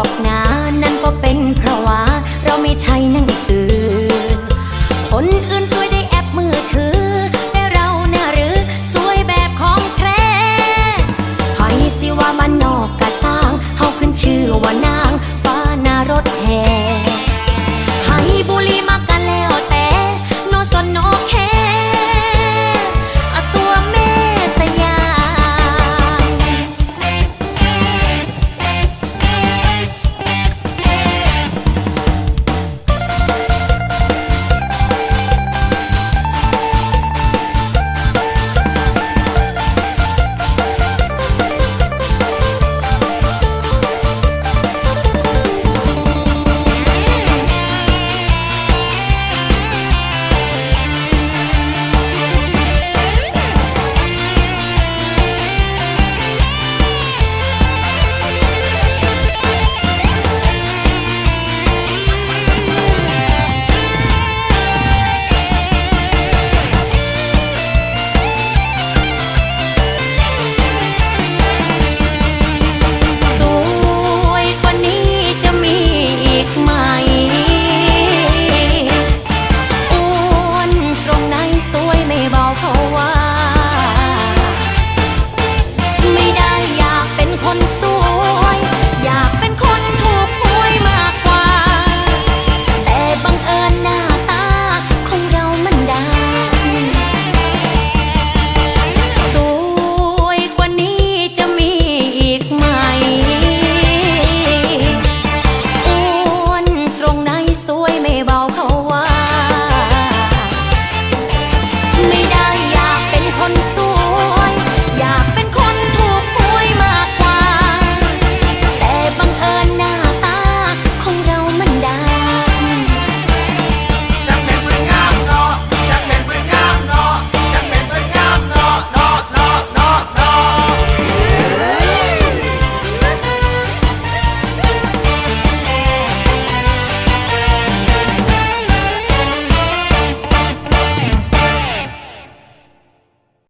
อกนานั่นก็เป็นเพราะว่า เราไม่ใช่นังสือ คนอื่นสวย